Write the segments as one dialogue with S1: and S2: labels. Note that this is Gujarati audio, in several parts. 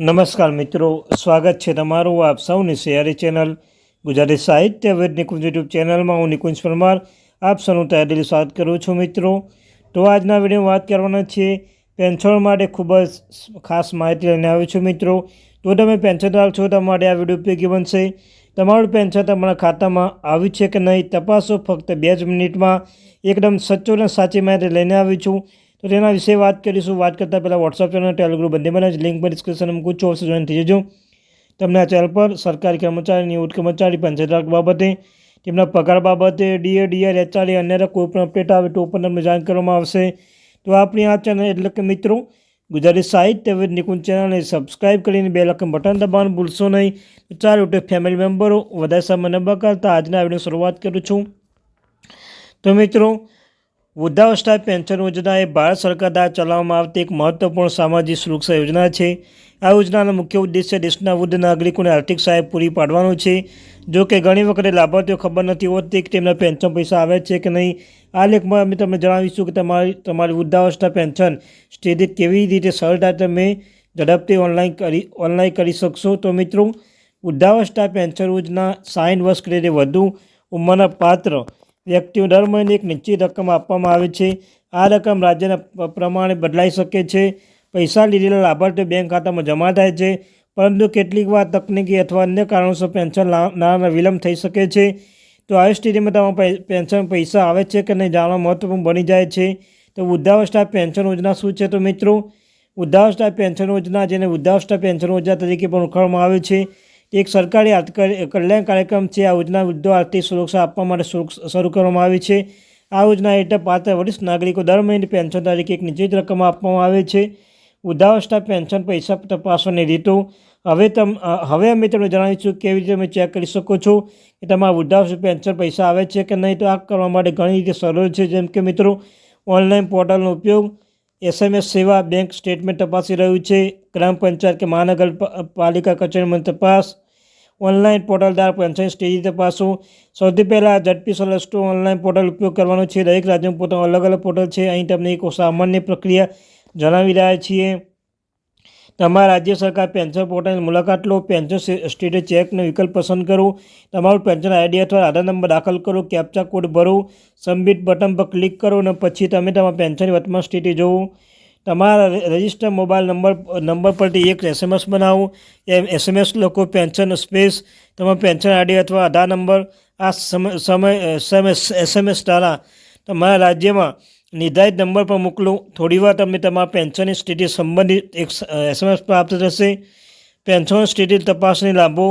S1: નમસ્કાર મિત્રો, સ્વાગત છે તમારું આપ સૌની શેરી ચેનલ ગુજરાતી સાહિત્ય વેદ નિકુંજ યુટ્યુબ ચેનલમાં. હું નિકુંજ પરમાર, આપ સૌનું તહેદીલી સ્વાગત કરું છું મિત્રો. તો આજના વિડીયોમાં વાત કરવાના છીએ પેન્શન માટે ખૂબ જ ખાસ માહિતી લઈને આવ્યો છું મિત્રો. તો તમે પેન્શન ધારક છો તમારે આ વીડિયો ઉપયોગી બનશે. તમારું પેન્શન તમારા ખાતામાં આવ્યું છે કે નહીં, તપાસો. ફક્ત બે જ મિનિટમાં એકદમ સચ્ચો અને સાચી માહિતી લઈને આવી છું. તો તેના વિશે વાત કરીશું. વાત કરતાં પહેલાં વોટ્સઅપ ચેનલ ટેલિગ્રુપ બંને જ લિંક પર ડિસ્ક્રિપ્શન મૂકું છું. જોઈન થઈ જજો. તમને આ ચેનલ પર સરકારી કર્મચારી નિવૃત્ત કર્મચારી, પંચાયત બાબતે, તેમના પગાર બાબતે ડીએ ડીઆર એચઆરએ અન્ય કોઈ પણ અપડેટ આવે તો પણ તમને જાણ કરવામાં આવશે. તો આપણી આ ચેનલ એટલે કે મિત્રો, ગુજરાતી સાહિત્ય વિદ નિકુંજ ચેનલને સબસ્ક્રાઇબ કરીને બે લખન બટન દબાવવાનું ભૂલશો નહીં. તો ચાલો તો ફેમિલી મેમ્બરો વધારે સમય ન બગાડતા આજના વીડિયો શરૂઆત કરું છું. તો મિત્રો વૃદ્ધાવસ્થા પેન્શન યોજના એ ભારત સરકાર દ્વારા ચલાવવામાં આવતી એક મહત્વપૂર્ણ સામાજિક સુરક્ષા યોજના છે. આ યોજનાનો મુખ્ય ઉદ્દેશ્ય દેશના વૃદ્ધ નાગરિકોને આર્થિક સહાય પૂરી પાડવાનો છે. જો કે ઘણી વખતે લાભાર્થીઓ ખબર નથી હોતી કે તેમના પેન્શન પૈસા આવે છે કે નહીં. આ લેખમાં અમે તમને જણાવીશું કે તમારી તમારી વૃદ્ધાવસ્થા પેન્શન સ્થિતિ કેવી રીતે સરળતા તમે ઝડપથી ઓનલાઈન કરી ઓનલાઈન કરી શકશો. તો મિત્રો વૃદ્ધાવસ્થા પેન્શન યોજના સાઠ વર્ષ કરીને વધુ ઉંમરના પાત્ર વ્યક્તિઓ દર મહિને એક નિશ્ચિત રકમ આપવામાં આવે છે. આ રકમ રાજ્યના પ્રમાણે બદલાઈ શકે છે. પૈસા લીધેલા લાભાર્થીઓ બેંક ખાતામાં જમા થાય છે. પરંતુ કેટલીક વાર તકનીકી અથવા અન્ય કારણોસર પેન્શન નાણાંનો વિલંબ થઈ શકે છે. તો આવી સ્થિતિમાં તમારા પેન્શન પૈસા આવે છે કે નહીં જાણવા મહત્વપૂર્ણ બની જાય છે. તો વૃદ્ધાવસ્થા પેન્શન યોજના શું છે તો મિત્રો? વૃદ્ધાવસ્થા પેન્શન યોજના જેને વૃદ્ધાવસ્થા પેન્શન યોજના તરીકે પણ ઓળખવામાં આવે છે. એક સરકારી કલ્યાણ કાર્યક્રમ છે. આ યોજના વૃદ્ધો આર્થિક સુરક્ષા આપવા માટે શરૂ કરવામાં આવી છે. આ યોજના હેઠળ પાત્ર વરિષ્ઠ નાગરિકો દર મહિને પેન્શન તરીકે એક નિશ્ચિત રકમ આપવામાં આવે છે. વૃદ્ધાવસ્થા પેન્શન પૈસા તપાસવાની રીતો. હવે તમ, હવે અમે તમને જણાવીશું કેવી રીતે તમે ચેક કરી શકો છો કે તમારા વૃદ્ધાવસ્થા પેન્શન પૈસા આવે છે કે નહીં. તો આ કરવા માટે ઘણી રીતે સરળ છે. જેમ કે મિત્રો, ઓનલાઈન પોર્ટલનો ઉપયોગ એસએમએસ સેવા, બેંક સ્ટેટમેન્ટ તપાસી રહ્યું છે. ગ્રામ પંચાયત કે મહાનગરપાલિકા કચેરીમાં તપાસ ઓનલાઈન પોર્ટલ દ્વારા પેન્શન સ્થિતિ તપાસો. સૌથી પહેલાં ઝડપી સલસ્ટો ઓનલાઈન પોર્ટલ ઉપયોગ કરવાનો છે. દરેક રાજ્યનું પોતાનું અલગ અલગ પોર્ટલ છે. અહીં તમને એક સામાન્ય પ્રક્રિયા જણાવી રહ્યા છીએ. તમારા રાજ્ય સરકાર પેન્શન પોર્ટલની મુલાકાત લો. પેન્શન સ્ટેટસ ચેકનો વિકલ્પ પસંદ કરો. તમારું પેન્શન આઈડી અથવા આધાર નંબર દાખલ કરો. કેપ્ચા કોડ ભરો. સબમિટ બટન પર ક્લિક કરો અને પછી તમે તમારા પેન્શનની વર્તમાન સ્થિતિ જોવો તમારા રજિસ્ટર મોબાઈલ નંબર નંબર પરથી એક એસએમએસ બનાવો. એ એસએમએસ લખો પેન્શન સ્પેસ તમારા પેન્શન આઈડી અથવા આધાર નંબર આ સમય સમય એસએમએસ દ્વારા તમારા રાજ્યમાં નિર્ધારિત નંબર પર મોકલો. થોડીવાર તમને તમારા પેન્શનની સ્થિતિ સંબંધિત એક એસએમએસ પ્રાપ્ત થશે. પેન્શન સ્થિતિ તપાસની લાભો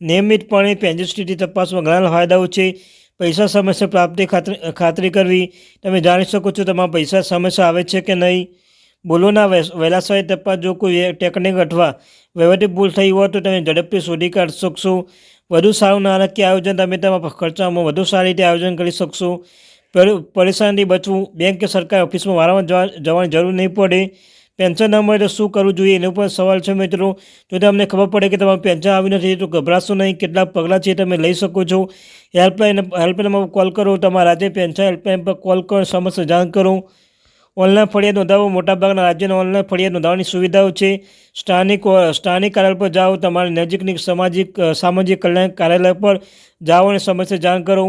S1: નિયમિતપણે પેન્શન સ્થિતિ તપાસમાં ઘણા ફાયદાઓ છે. પૈસા સમયસર પ્રાપ્તિ ખાતરી ખાતરી કરવી. તમે જાણી શકો છો તમારા પૈસા સમયસર આવે છે કે નહીં. ભૂલોના વહેલા તપાસ જો કોઈ ટેકનિક અથવા વહીવટી ભૂલ થઈ હોય તો તમે ઝડપથી શોધી કાઢી શકશો. વધુ સારું નાણાકીય આયોજન તમે તમારા ખર્ચામાં વધુ સારી રીતે આયોજન કરી શકશો. પરેશાનીથી બચવું, બેંક કે સરકારી ઓફિસમાં વારંવાર જવાની જરૂર નહીં પડે. પેન્શન ન મળે તો શું કરવું જોઈએ એનો પણ સવાલ છે મિત્રો. જો તમને ખબર પડે કે તમારું પેન્શન આવી નથી તો ગભરાશો નહીં. કેટલા પગલાં છે તમે લઈ શકો છો. હેલ્પલાઇન, હેલ્પલાઇનમાં કોલ કરો. તમારા રાજ્ય પેન્શન હેલ્પલાઇન પર કોલ કરો. સમસ્યા જાણ કરો. ઓનલાઈન ફરિયાદ નોંધાવો. મોટાભાગના રાજ્યના ઓનલાઈન ફરિયાદ નોંધાવવાની સુવિધાઓ છે. સ્થાનિક સ્થાનિક કાર્યાલય પર જાઓ. તમારી નજીકની સામાજિક સામાજિક કલ્યાણ કાર્યાલય પર જાઓ અને સમસ્યા જાણ કરો.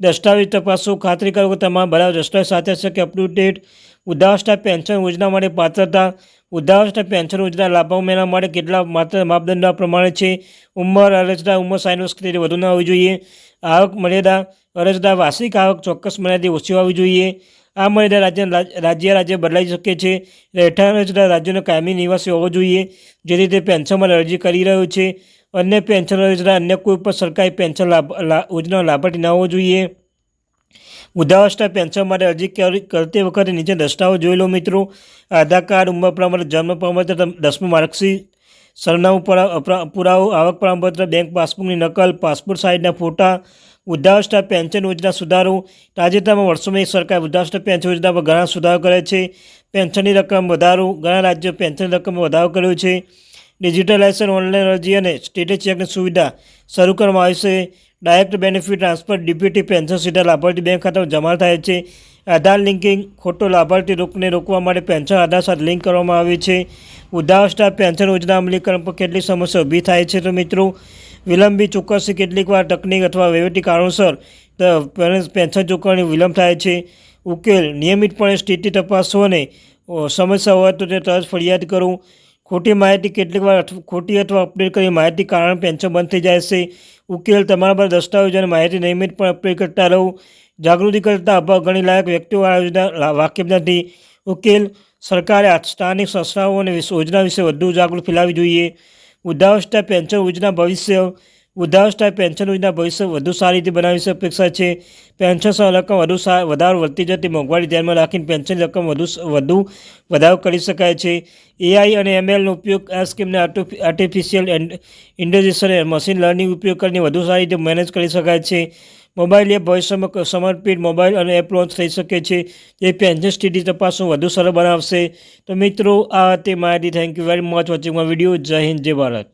S1: દસ્તાવેજ તપાસો. ખાતરી કરો કે તમારા બરાબર દસ્તાવેજ સાથે છે કે અપટુડેટ ઉદ્ધાવસ્થા પેન્શન યોજના માટે પાત્રતા. વૃદ્ધાવસ્થા પેન્શન યોજના લાભો મેળવવા માટે કેટલા માત્ર માપદંડો પ્રમાણે છે? ઉંમર, અરજદાર, ઉંમર સાઈન વર્ષ કરતી વધુ ના હોવી જોઈએ. આવક મર્યાદા. અરજદાર વાર્ષિક આવક ચોક્કસ મર્યાદાથી ઓછી હોવી જોઈએ. આ મર્યાદા રાજ્ય રાજ્ય રાજ્ય બદલાઈ શકે છે. રહેઠાણ અરજદાર રાજ્યનો કાયમી નિવાસી હોવો જોઈએ. જેથી તે પેન્શન માટે અરજી કરી રહ્યો છે. અન્ય પેન્શન યોજના અન્ય કોઈ પણ સરકારી પેન્શન લાભ યોજનાનો લાભાર્થી ન હોવો જોઈએ. વૃદ્ધાવસ્થા પેન્શન માટે અરજી કરતી વખતે નીચે દસ્તાવેજ જોઈ લો મિત્રો. આધાર કાર્ડ, ઉંમર પ્રમાણે જન્મ પ્રમાણે દસમું માર્કશીટ. સરનામું પુરાવો, આવક પ્રમાણપત્ર, બેંક પાસબુકની નકલ, પાસપોર્ટ સાઇઝના ફોટા વૃદ્ધાવસ્થા પેન્શન યોજના સુધારો. તાજેતરમાં વર્ષોમાં એક સરકાર વૃદ્ધાવસ્થા પેન્શન યોજના પર ઘણા સુધારો કરે છે. પેન્શનની રકમ વધારો, ઘણા રાજ્યો પેન્શન રકમમાં વધારો કર્યો છે. ડિજિટલાઇઝેશન ઓનલાઈન અરજી અને સ્ટેટસ ચેકની સુવિધા શરૂ કરવામાં આવી છે. Direct benefit transfer DPT pension સીધા લાભાર્થી બેંક ખાતામાં જમા થાય છે. આધાર લિંકિંગ ખોટો લાભાર્થી રોકને રોકવા માટે પેન્શન આધાર સાથે લિંક કરવામાં આવે છે. વૃદ્ધાવસ્થા પેન્શન યોજના અમલીકરણ પર કેટલી સમસ્યા ઊભી થાય છે તો મિત્રો વિલંબી ચોક્કસથી કેટલીક વાર તકનીક અથવા વહીવટી કારણોસર પેન્શન ચૂકવણી વિલંબ થાય છે. ઉકેલ નિયમિતપણે સ્થિતિ તપાસો અને સમસ્યા હોય તો તે તરત ફરિયાદ કરું. ખોટી માહિતી કેટલીક વાર ખોટી અથવા અપડેટ કરી માહિતી કારણ પેન્શન બંધ થઈ જાય છે. ઉકેલ તમારા પર દસ્તાવેજો અને માહિતી નિયમિત પણ અપડેટ કરતા રહો. જાગૃતિ કરતા અભાવ ઘણી લાયક વ્યક્તિઓ આ યોજના વાકેફ નથી. ઉકેલ સરકારે સ્થાનિક સંસ્થાઓ અને યોજના વિશે વધુ જાગૃત ફેલાવવી જોઈએ. વૃદ્ધાવસ્થા પેન્શન યોજના ભવિષ્ય વૃદ્ધાવસ્થા પેન્શન યોજના ભવિષ્ય વધુ સારી રીતે બનાવી અપેક્ષા છે. પેન્શન રકમ વધુ વધારો વધતી જતી મોંઘવારી ધ્યાનમાં રાખીને પેન્શન રકમ વધુ વધુ વધારો કરી શકાય છે. એઆઈ અને એમએલનો ઉપયોગ આ સ્કીમને આર્ટિફિશિયલ ઇન્ટેલિજન્સ અને મશીન લર્નિંગ ઉપયોગ કરીને વધુ સારી રીતે મેનેજ કરી શકાય છે. મોબાઈલ એપ ભવિષ્યમાં સમર્પિત મોબાઈલ અને એપ લોન્ચ થઈ શકે છે, જે પેન્શન સ્થિતિ તપાસનું વધુ સરળ બનાવશે. તો મિત્રો, આ તે માહિતી. Thank you very much watching video Jai Hind, Jai Bharat.